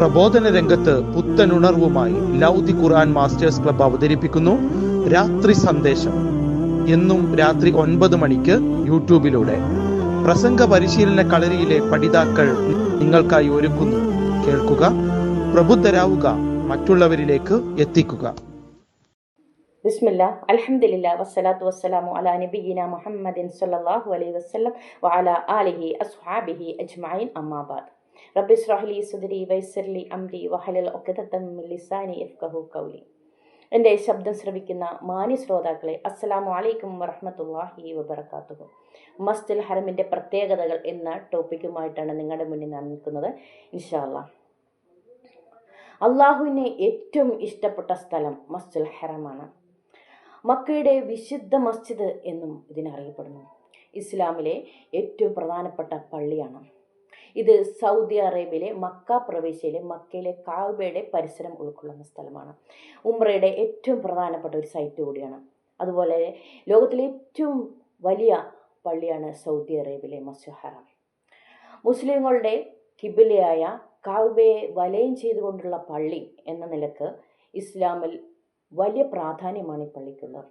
പ്രബോധന രംഗത്ത് പുത്തനുണർവുമായി ലൗദി ഖുർആൻ masters club അവതരിപ്പിക്കുന്നു. രാത്രി സന്ദേശം. എന്നും രാത്രി ഒൻപത് മണിക്ക് യൂട്യൂബിലൂടെ. പ്രസംഗ പരിശീലന കളരിയിലെ പഠിതാക്കൾ നിങ്ങൾക്കായി ഒരുക്കുന്നു. കേൾക്കുക പ്രബുദ്ധരാവുക മറ്റുള്ളവരിലേക്ക് എത്തിക്കുക. ബിസ്മില്ല അൽഹംദുലില്ല വസ്സലാത്തു വസ്സലാമു അലാ നബിയിന മുഹമ്മദിൻ സല്ലാഹു അലൈഹി വസല്ലം വഅല ആലിഹി അസ്ഹാബിഹി അജ്മഈൻ അമ്മാബാദ്. റബ്ബി സ്രഹ്ലി സുദരി വൈസർലി അംരി വഹലൽ ലിസാനി ഖൗലി. എന്റെ ശബ്ദം ശ്രവിക്കുന്ന മാന്യ ശ്രോതാക്കളെ അസ്സലാമു അലൈക്കും വറഹമത്തല്ലാഹി വബറകാതുഹു. മസ്ജിദുൽ ഹറമിന്റെ പ്രത്യേകതകൾ എന്ന ടോപ്പിക്കുമായിട്ടാണ് നിങ്ങളുടെ മുന്നിൽ ഞാൻ നിൽക്കുന്നത്. ഇൻഷാല്ല അള്ളാഹുവിന് ഏറ്റവും ഇഷ്ടപ്പെട്ട സ്ഥലം മസ്ജിൽ ഹറമാണ്. മക്കയുടെ വിശുദ്ധ മസ്ജിദ് എന്നും ഇതിനറിയപ്പെടുന്നു. ഇസ്ലാമിലെ ഏറ്റവും പ്രധാനപ്പെട്ട പള്ളിയാണ്. ഇത് സൗദി അറേബ്യയിലെ മക്ക പ്രവിശ്യയിലെ മക്കയിലെ കാബയുടെ പരിസരം ഉൾക്കൊള്ളുന്ന സ്ഥലമാണ്. ഉംറയുടെ ഏറ്റവും പ്രധാനപ്പെട്ട ഒരു സൈറ്റ് കൂടിയാണ്. അതുപോലെ ലോകത്തിലെ ഏറ്റവും വലിയ പള്ളിയാണ് സൗദി അറേബ്യയിലെ മസ്ജിദ് മുസ്ലിങ്ങളുടെ കിബിലയായ കാബയെ വലയം ചെയ്തുകൊണ്ടുള്ള പള്ളി എന്ന നിലയ്ക്ക് ഇസ്ലാമിൽ വലിയ പ്രാധാന്യമാണ് ഈ പള്ളിക്കുള്ളത്.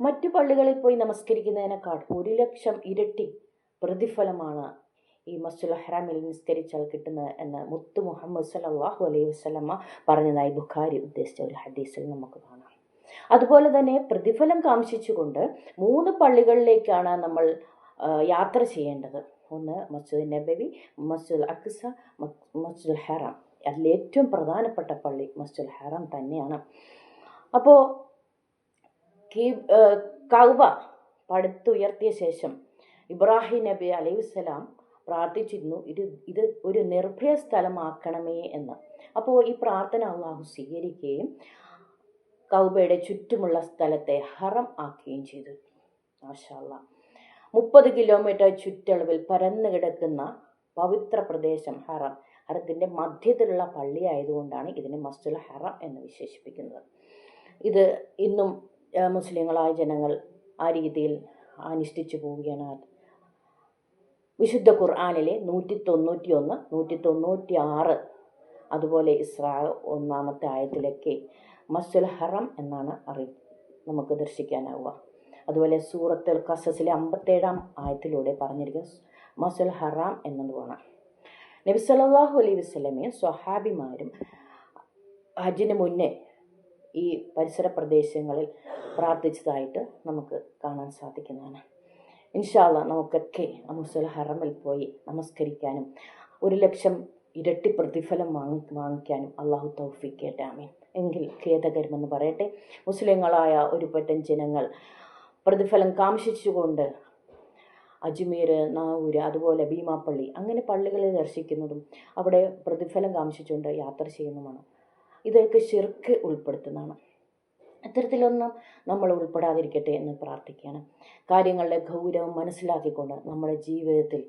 മറ്റു പള്ളികളിൽ പോയി നമസ്കരിക്കുന്നതിനേക്കാൾ ഒരു ലക്ഷം ഇരട്ടി പ്രതിഫലമാണ് ഈ മസ്ജുൽ ഹറാമിൽ നിസ്കരിച്ചാൽ കിട്ടുന്നത് എന്ന് മുത്തു മുഹമ്മദ് സലാഹു അലൈഹി വസ്ലമ്മ പറഞ്ഞതായി ബുഖാരി ഉദ്ദേശിച്ച ഒരു ഹദീസിൽ നമുക്ക് കാണാം. അതുപോലെ തന്നെ പ്രതിഫലം കാംക്ഷിച്ചുകൊണ്ട് മൂന്ന് പള്ളികളിലേക്കാണ് നമ്മൾ യാത്ര ചെയ്യേണ്ടത്. ഒന്ന് മസ്ജിദ് നബവി മസ്ജിദ് അക്സ മസ്ജിദുൽ ഹറാം. അതിൽ ഏറ്റവും പ്രധാനപ്പെട്ട പള്ളി മസ്ജിദുൽ ഹറാം തന്നെയാണ്. അപ്പോൾ കീ കൗബ പടുത്തുയർത്തിയ ശേഷം ഇബ്രാഹിം നബി അലൈഹിസ്സലാം പ്രാർത്ഥിച്ചിരുന്നു. ഇത് ഇത് ഒരു നിർഭയ സ്ഥലമാക്കണമേ എന്ന്. അപ്പോൾ ഈ പ്രാർത്ഥന അള്ളാഹു സ്വീകരിക്കുകയും കൗബയുടെ ചുറ്റുമുള്ള സ്ഥലത്തെ ഹറം ആക്കുകയും ചെയ്തു. മാഷാല്ല. മുപ്പത് കിലോമീറ്റർ ചുറ്റളവിൽ പരന്നു കിടക്കുന്ന പവിത്ര പ്രദേശം ഹറം. ഹറത്തിന്റെ മധ്യത്തിലുള്ള പള്ളി ആയതുകൊണ്ടാണ് ഇതിനെ മസ്ജിദുൽ ഹറം എന്ന് വിശേഷിപ്പിക്കുന്നത്. ഇത് ഇന്നും മുസ്ലിങ്ങളായ ജനങ്ങൾ ആ രീതിയിൽ അനുഷ്ഠിച്ചു പോവുകയാണ്. വിശുദ്ധ ഖുർആാനിലെ നൂറ്റി തൊണ്ണൂറ്റി ഒന്ന് നൂറ്റി തൊണ്ണൂറ്റി ആറ് അതുപോലെ ഇസ്രാ ഒന്നാമത്തെ ആയത്തിലൊക്കെ മസുൽ ഹറം എന്നാണ് അറി നമുക്ക് ദർശിക്കാനാവുക. അതുപോലെ സൂറത്തുൽ കസസിലെ അമ്പത്തേഴാം ആയത്തിലൂടെ പറഞ്ഞിരിക്കുന്ന മസുൽ ഹറാം എന്നതുമാണ്. നബി സല്ലല്ലാഹു അലൈഹി വസല്ലമയും സ്വഹാബിമാരും ഹജ്ജിന് മുന്നേ ഈ പരിസര പ്രദേശങ്ങളിൽ പ്രാർത്ഥിച്ചതായിട്ട് നമുക്ക് കാണാൻ സാധിക്കുന്നതാണ്. ഇൻഷാല്ല നമുക്കൊക്കെ അമുസൽ ഹറമിൽ പോയി നമസ്കരിക്കാനും ഒരു ലക്ഷം ഇരട്ടി പ്രതിഫലം വാങ്ങി വാങ്ങിക്കാനും അള്ളാഹു തൗഫിക്കേട്ടെ ആമീൻ. എങ്കിൽ ഖേദകരമെന്ന് പറയട്ടെ. മുസ്ലിങ്ങളായ ഒരു പറ്റം ജനങ്ങൾ പ്രതിഫലം കാംക്ഷിച്ചുകൊണ്ട് അജ്മീർ നാവൂര് അതുപോലെ ഭീമാപ്പള്ളി അങ്ങനെ പള്ളികളിൽ ദർശിക്കുന്നതും അവിടെ പ്രതിഫലം കാംക്ഷിച്ചുകൊണ്ട് യാത്ര ചെയ്യുന്നതുമാണ്. ഇതൊക്കെ ശിർക്ക് ഉൾപ്പെടുത്തുന്നതാണ്. അത്തരത്തിലൊന്നും നമ്മൾ ഉൾപ്പെടാതിരിക്കട്ടെ എന്ന് പ്രാർത്ഥിക്കുകയാണ്. കാര്യങ്ങളുടെ ഗൗരവം മനസ്സിലാക്കിക്കൊണ്ട് നമ്മുടെ ജീവിതത്തിൽ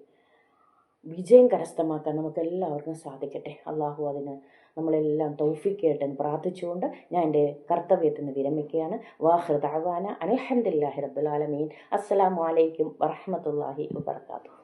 വിജയം കരസ്ഥമാക്കാൻ നമുക്ക് എല്ലാവർക്കും സാധിക്കട്ടെ. അള്ളാഹു അതിന് നമ്മളെല്ലാം തൗഫിക്കട്ടെ എന്ന് പ്രാർത്ഥിച്ചുകൊണ്ട് ഞാൻ എന്റെ കർത്തവ്യത്തിൽ നിന്ന് വിരമിക്കുകയാണ്. വാഹൃദാവാന അലഹദില്ലാഹി റബ്ബുലാലമീൻ അസ്സലാമു അലൈക്കും വറഹമത്തല്ലാഹി വബർക്കാത്തു